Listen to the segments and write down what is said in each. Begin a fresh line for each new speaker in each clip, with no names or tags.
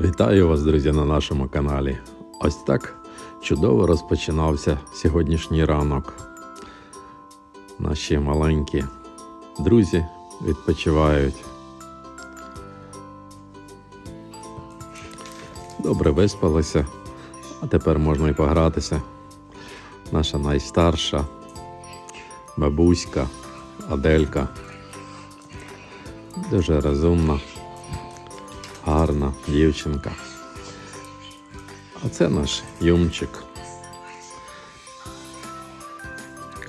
Вітаю вас, друзі, на нашому каналі. Ось так чудово розпочинався сьогоднішній ранок. Наші маленькі друзі відпочивають. Добре виспалися, а тепер можна і погратися. Наша найстарша бабуська Аделька. Дуже розумна гарна дівчинка. А це наш юмчик.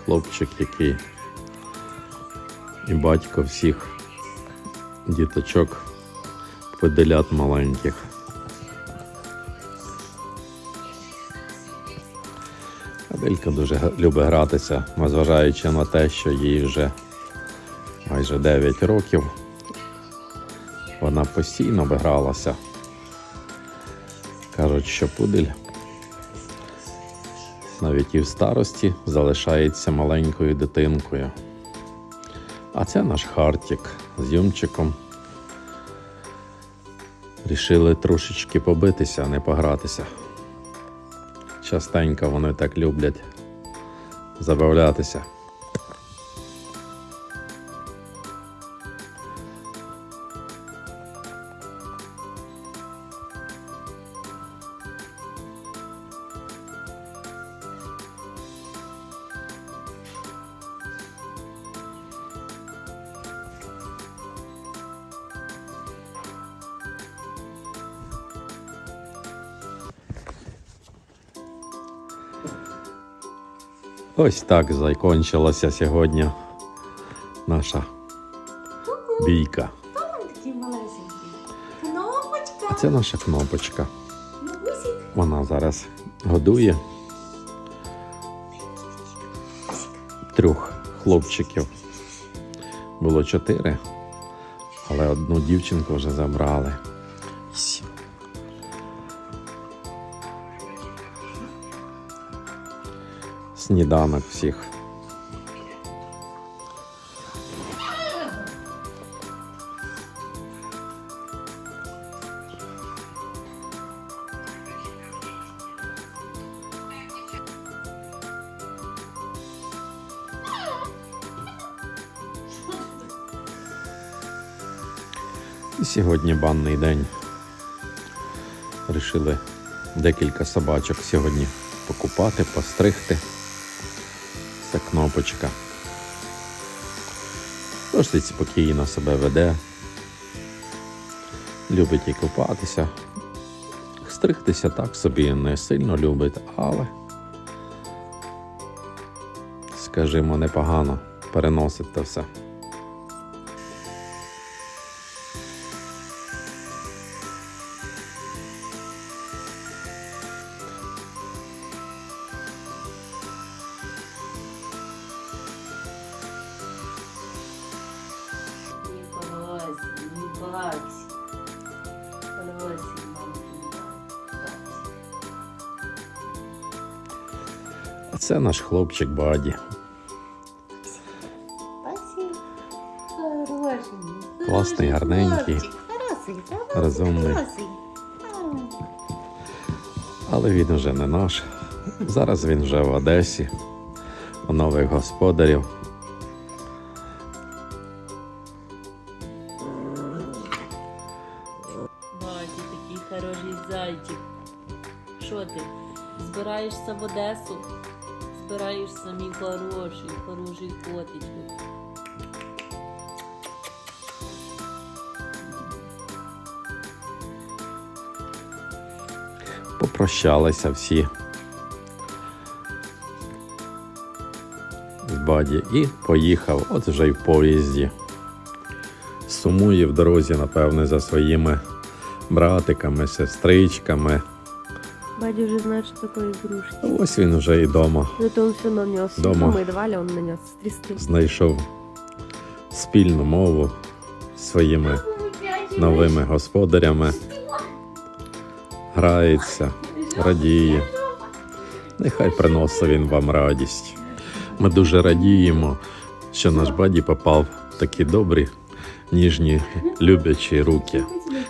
Хлопчик, який і батько всіх діточок, виделят маленьких. Аделька дуже любить гратися, незважаючи на те, що їй вже майже 9 років. Вона постійно вигралася. Кажуть, що пудель навіть і в старості залишається маленькою дитинкою. А це наш Хартік з Юмчиком. Рішили трошечки побитися, а не погратися. Частенько вони так люблять забавлятися. Ось так закінчилася сьогодні наша бійка. А це наша кнопочка. Вона зараз годує трьох хлопчиків. Було чотири, але одну дівчинку вже забрали. Сніданок всіх. І сьогодні банний день. Рішили декілька собачок сьогодні покупати, постригти. Це кнопочка. Досить спокійно себе веде. Любить і купатися. Стригтися так собі не сильно любить, але, скажімо, непогано переносить те все.
Полазь, маленький.
А це наш хлопчик Баді. Класний, гарненький, розумний. Але він уже не наш. Зараз він вже в Одесі, у нових господарів.
Хороший зайчик. Що ти? Збираєшся в Одесу? Збираєшся, мій хороший, хороший котичок.
Попрощалися всі з Баді і поїхав, от вже й в поїзді. Сумує в дорозі, напевне, за своїми братиками, сестричками.
Бадя уже знает, что такое игрушки.
Ось він вже і вдома
Зато он все нанес.
Дома.
Мы давали, он нанес. Трясли.
знайшов спільну мову з своїми новими господарями. Грається, радіє. Нехай приносить він вам радість. Ми дуже радіємо, що наш баді попав в такі добрі, ніжні, люблячі руки.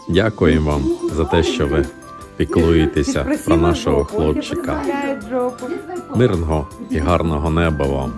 Дякуємо вам за те, що ви піклуєтеся про нашого хлопчика. Мирного і гарного неба вам.